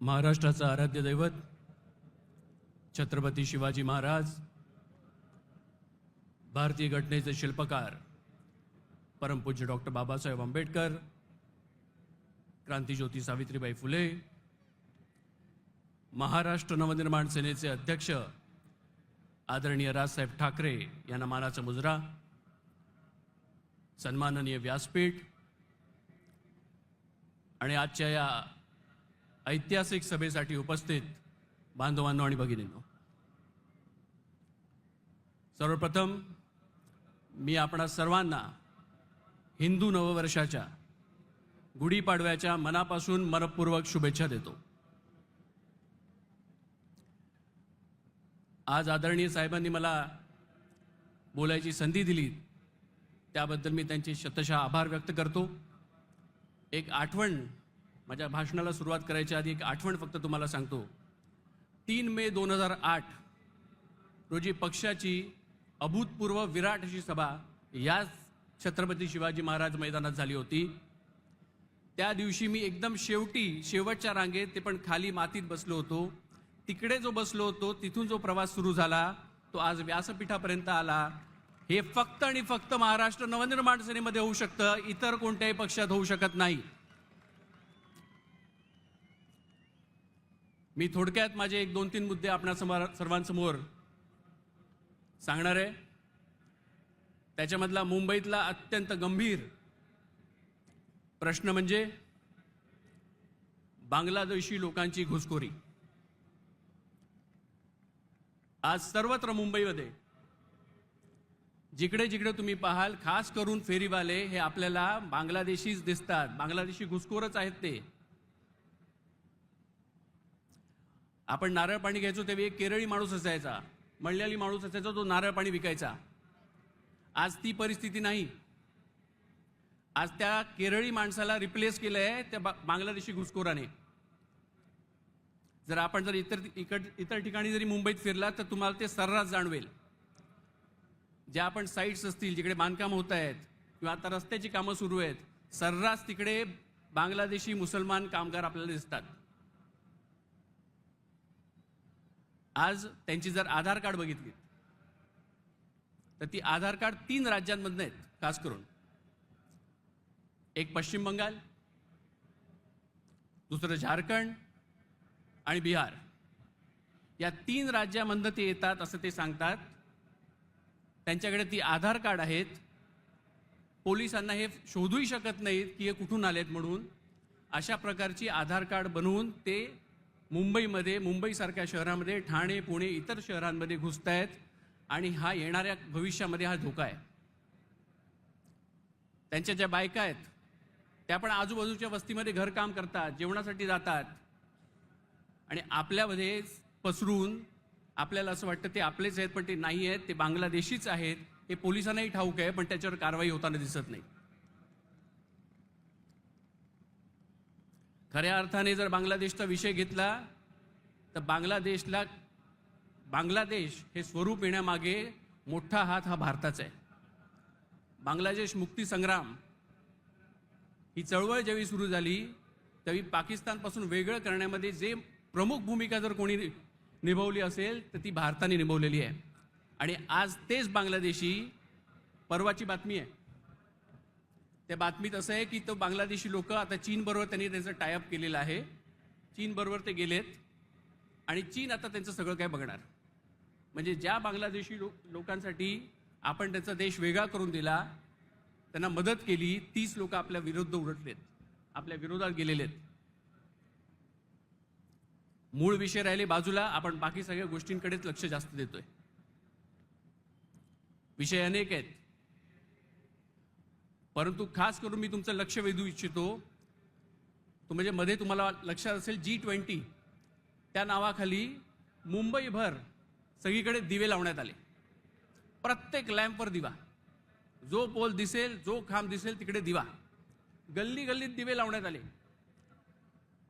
महाराष्ट्राचं आराध्य दैवत छत्रपती शिवाजी महाराज भारतीय घटनेचे शिल्पकार परमपूज्य डॉक्टर बाबासाहेब आंबेडकर क्रांतीज्योती सावित्रीबाई फुले महाराष्ट्र नवनिर्माण सेनेचे अध्यक्ष आदरणीय राजसाहेब ठाकरे यांना मानाचा मुजरा सन्माननीय व्यासपीठ आणि आजच्या या ऐतिहासिक सभेसाठी उपस्थित बांधवांनो आणि भगिनींनो सर्वप्रथम मी आपणा सर्वांना हिंदू नववर्षाच्या गुढीपाडव्याच्या मनापासून मनपूर्वक शुभेच्छा देतो. आज आदरणीय साहेबांनी मला बोलायची संधी दिली त्याबद्दल मी त्यांचे शतशः आभार व्यक्त करतो. एक आठवण माझ्या भाषणाला सुरुवात करायच्या आधी एक आठवण फक्त तुम्हाला सांगतो. तीन मे दोन हजार आठ रोजी पक्षाची अभूतपूर्व विराट अशी सभा याच छत्रपती शिवाजी महाराज मैदानात झाली होती. त्या दिवशी मी एकदम शेवटी शेवटच्या रांगेत ते पण खाली मातीत बसलो होतो. तिकडे जो बसलो होतो तिथून जो प्रवास सुरू झाला तो आज व्यासपीठापर्यंत आला. हे फक्त आणि फक्त महाराष्ट्र नवनिर्माण सेनेमध्ये होऊ शकतं इतर कोणत्याही पक्षात होऊ शकत नाही. मी थोडक्यात माझे एक दोन तीन मुद्दे आपणा सर्वांसमोर सांगणार आहे. त्याच्यामधला मुंबईतला अत्यंत गंभीर प्रश्न म्हणजे बांगलादेशी लोकांची घुसखोरी. आज सर्वत्र मुंबईमध्ये जिकडे जिकडे तुम्ही पाहाल खास करून फेरीवाले हे आपल्याला बांगलादेशीच दिसतात. बांगलादेशी घुसखोरच आहेत ते. आपण नारळ पाणी घ्यायचो तेव्हा एक केरळी माणूस असायचा. मल्याळी माणूस असायचा तो नारळ पाणी विकायचा. आज ती परिस्थिती नाही. आज त्या केरळी माणसाला रिप्लेस केलंय त्या बांगलादेशी घुसखोराने. जर आपण जर इतर इकड इतर ठिकाणी जरी मुंबईत फिरला तर तुम्हाला ते सर्रास जाणवेल. ज्या आपण साईट्स असतील जिकडे बांधकाम होत आहेत किंवा आता रस्त्याची कामं सुरू आहेत सर्रास तिकडे बांगलादेशी मुसलमान कामगार आपल्याला दिसतात. आज त्यांची जर आधार कार्ड बघितली तर ती आधार कार्ड तीन राज्यांमधनं आहेत खास करून. एक पश्चिम बंगाल दुसरं झारखंड आणि बिहार. या तीन राज्यामधनं ते येतात असं ते सांगतात. त्यांच्याकडे ती आधार कार्ड आहेत. पोलिसांना हे शोधूही शकत नाहीत की हे कुठून आलेत म्हणून. अशा प्रकारची आधार कार्ड बनवून ते मुंबईमध्ये मुंबईसारख्या शहरामध्ये ठाणे पुणे इतर शहरांमध्ये घुसत आहेत आणि हा येणाऱ्या भविष्यामध्ये हा धोका आहे. त्यांच्या ज्या बायका आहेत त्या पण आजूबाजूच्या वस्तीमध्ये घरकाम करतात जेवणासाठी जातात आणि आपल्यामध्ये पसरून आपल्याला असं वाटतं ते आपलेच आहेत पण ते नाही आहेत ते बांगलादेशीच आहेत. हे पोलिसांनाही ठाऊक आहे पण त्याच्यावर कारवाई होताना दिसत नाही. खऱ्या अर्थाने जर बांगलादेशचा विषय घेतला तर बांगलादेशला बांगलादेश हे स्वरूप येण्यामागे मोठा हात हा भारताचा आहे. बांगलादेश मुक्ती संग्राम ही चळवळ जेव्हा सुरू झाली त्यावेळी पाकिस्तानपासून वेगळं करण्यामध्ये जे प्रमुख भूमिका जर कोणी निभावली असेल तर ती भारताने निभावलेली आहे. आणि आज तेच बांगलादेशी परवाची बातमी आहे. त्या बातमीत असं आहे की तो बांगलादेशी लोक आता चीनबरोबर त्यांनी त्यांचं टायअप केलेलं आहे. चीनबरोबर ते गेलेत. आणि चीन आता त्यांचं सगळं काय बघणार? म्हणजे ज्या बांगलादेशी लोक लोकांसाठी आपण त्यांचा देश वेगळा करून दिला त्यांना मदत केली तीच लोक आपल्या विरुद्ध उलटलेत आपल्या विरोधात गेलेले आहेत मूळ विषय राहिले बाजूला. आपण बाकी सगळ्या गोष्टींकडेच लक्ष जास्त देतोय. विषय अनेक आहेत. परंतु खास करून मी तुमचं लक्ष वेधू इच्छितो तो म्हणजे मध्ये तुम्हाला लक्षात असेल जी ट्वेंटी त्या नावाखाली मुंबईभर सगळीकडे दिवे लावण्यात आले. प्रत्येक लॅम्पवर दिवा. जो पोल दिसेल जो खांब दिसेल तिकडे दिवा. गल्ली गल्लीत दिवे लावण्यात आले.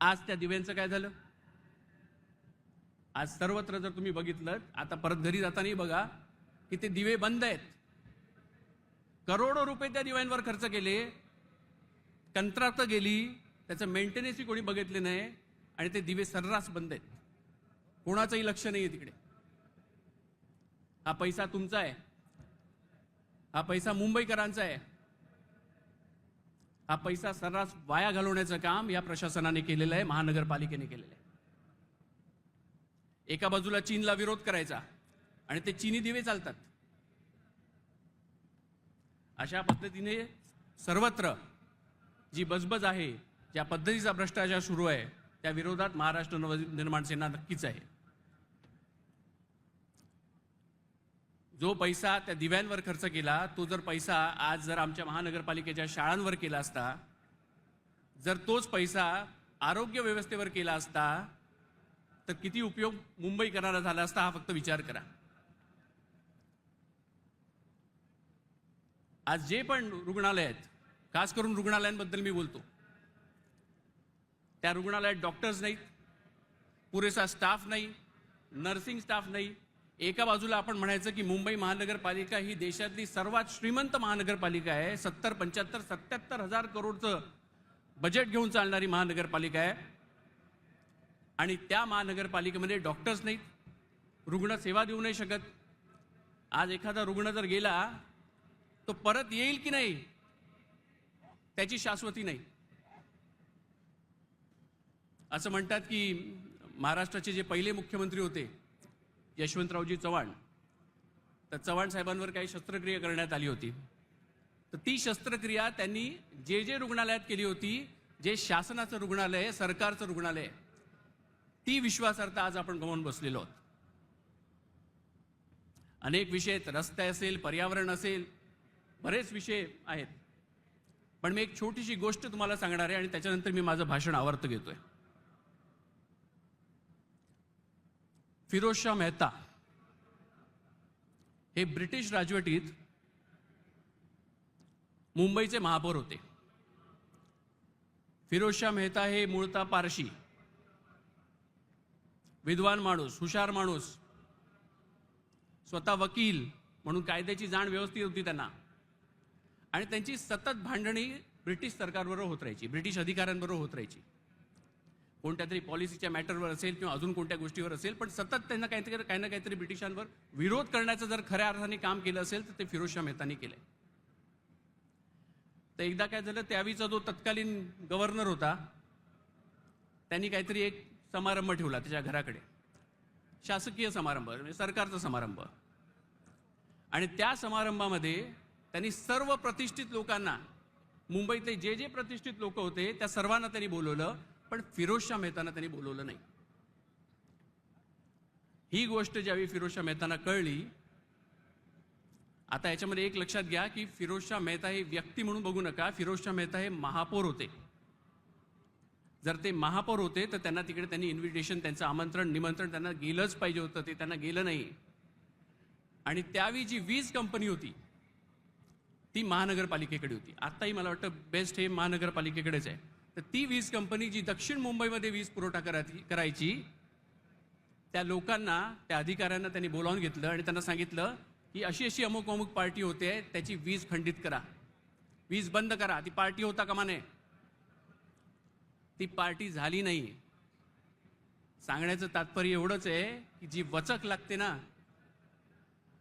आज त्या दिव्यांचं काय झालं? आज सर्वत्र जर तुम्ही बघितलं आता परत घरी जातानाही बघा की ते दिवे बंद आहेत. करोडो रुपये त्या दिव्यांवर खर्च केले. कंत्रात गेली त्याचं मेंटेनन्सही कोणी बघितले नाही आणि ते दिवे सर्रास बंद आहेत. कोणाचंही लक्ष नाही आहे तिकडे. हा पैसा तुमचा आहे. हा पैसा मुंबईकरांचा आहे. हा पैसा सर्रास वाया घालवण्याचं काम या प्रशासनाने केलेलं आहे महानगरपालिकेने केलेलं आहे. एका बाजूला चीनला विरोध करायचा आणि ते चीनी दिवे चालतात. अशा पद्धतीने सर्वत्र जी बजबज आहे ज्या पद्धतीचा भ्रष्टाचार सुरू आहे त्या विरोधात महाराष्ट्र नवनिर्माण सेना नक्कीच आहे. जो पैसा त्या दिव्यांवर खर्च केला तो जर पैसा आज जर आमच्या महानगरपालिकेच्या शाळांवर केला असता जर तोच पैसा आरोग्य व्यवस्थेवर केला असता तर किती उपयोग मुंबईकरांना झाला असता हा फक्त विचार करा. आज जे पण रुग्णालय आहेत खास करून रुग्णालयांबद्दल मी बोलतो. त्या रुग्णालयात डॉक्टर्स नाहीत पुरेसा स्टाफ नाही नर्सिंग स्टाफ नाही. एका बाजूला आपण म्हणायचं की मुंबई महानगरपालिका ही देशातली सर्वात श्रीमंत महानगरपालिका आहे. सत्तर पंच्याहत्तर सत्याहत्तर हजार करोडचं बजेट घेऊन चालणारी महानगरपालिका आहे. आणि त्या महानगरपालिकेमध्ये डॉक्टर्स नाहीत रुग्ण सेवा देऊ नाही शकत. आज एखादा रुग्ण जर गेला तो परत येईल की नाही त्याची शाश्वती नाही. असं म्हणतात की महाराष्ट्राचे जे पहिले मुख्यमंत्री होते यशवंतरावजी चव्हाण तर चव्हाण साहेबांवर काही शस्त्रक्रिया करण्यात आली होती. तर ती शस्त्रक्रिया त्यांनी जे जे रुग्णालयात केली होती जे शासनाचं रुग्णालय आहे, सरकारचं रुग्णालय आहे, ती विश्वासार्हता आज आपण गमावून बसलेलो आहोत. अनेक विषय आहेत रस्ते असेल पर्यावरण असेल बरेच विषय आहेत. पण मी एक छोटीशी गोष्ट तुम्हाला सांगणार आहे आणि त्याच्यानंतर मी माझं भाषण आवर्त घेतोय. फिरोजशाह मेहता हे ब्रिटिश राजवटीत मुंबईचे महापौर होते. फिरोजशाह मेहता हे मूळता पारशी विद्वान माणूस हुशार माणूस स्वतः वकील म्हणून कायद्याची जाण व्यवस्थित होती त्यांना. आणि त्यांची सतत भांडणी ब्रिटिश सरकारबरोबर होत राहायची ब्रिटिश अधिकाऱ्यांबरोबर होत राहायची. कोणत्या तरी पॉलिसीच्या मॅटरवर असेल किंवा अजून कोणत्या गोष्टीवर असेल पण सतत त्यांना काहीतरी काही ना काहीतरी ब्रिटिशांवर विरोध करण्याचं जर खऱ्या अर्थाने काम केलं असेल तर ते फिरोजशाह मेहतानी केलंय. तर एकदा काय झालं त्यावेळीचा जो तत्कालीन गव्हर्नर होता त्यांनी काहीतरी एक समारंभ ठेवला त्याच्या घराकडे. शासकीय समारंभ म्हणजे सरकारचा समारंभ. आणि त्या समारंभामध्ये त्यांनी सर्व प्रतिष्ठित लोकांना मुंबईतले जे जे प्रतिष्ठित लोक होते त्या सर्वांना त्यांनी बोलवलं पण फिरोजशाह मेहताना त्यांनी बोलवलं नाही. ही गोष्ट ज्यावेळी फिरोजशाह मेहताना कळली आता याच्यामध्ये एक लक्षात घ्या की फिरोजशाह मेहता हे व्यक्ती म्हणून बघू नका फिरोजशाह मेहता हे महापौर होते. जर ते महापौर होते तर त्यांना तिकडे त्यांनी इन्व्हिटेशन त्यांचं आमंत्रण निमंत्रण त्यांना गेलंच पाहिजे होतं ते त्यांना गेलं नाही. आणि त्यावेळी जी वीज कंपनी होती ती महानगरपालिकेकडे होती. आत्ताही मला वाटतं बेस्ट हे महानगरपालिकेकडेच आहे. तर ती वीज कंपनी जी दक्षिण मुंबईमध्ये वीज पुरवठा करायची करायची त्या लोकांना त्या अधिकाऱ्यांना त्यांनी बोलावून घेतलं आणि त्यांना सांगितलं की अशी अशी अमुक अमुक पार्टी होते त्याची वीज खंडित करा. वीज बंद करा. ती पार्टी होता कामा नये ती पार्टी झाली नाही. सांगण्याचं तात्पर्य एवढंच आहे की जी वचक लागते ना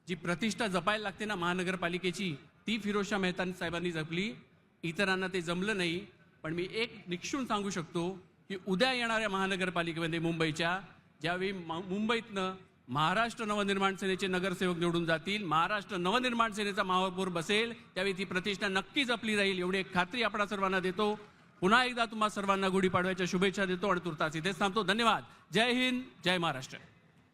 जी प्रतिष्ठा जपायला लागते ना महानगरपालिकेची ती फिरोजशाह मेहता साहेबांनी जपली. इतरांना ते जमलं नाही. पण मी एक निक्षून सांगू शकतो की उद्या येणाऱ्या महानगरपालिकेमध्ये मुंबईच्या ज्यावेळी मुंबईतनं महाराष्ट्र नवनिर्माण सेनेचे नगरसेवक निवडून जातील महाराष्ट्र नवनिर्माण सेनेचा महापौर बसेल त्यावेळी ती प्रतिष्ठा नक्की जपली जाईल एवढी एक खात्री आपणा सर्वांना देतो. पुन्हा एकदा तुम्हा सर्वांना गुढीपाडव्याच्या शुभेच्छा देतो आणि तुर्तास इथेच थांबतो. धन्यवाद. जय हिंद जय महाराष्ट्र.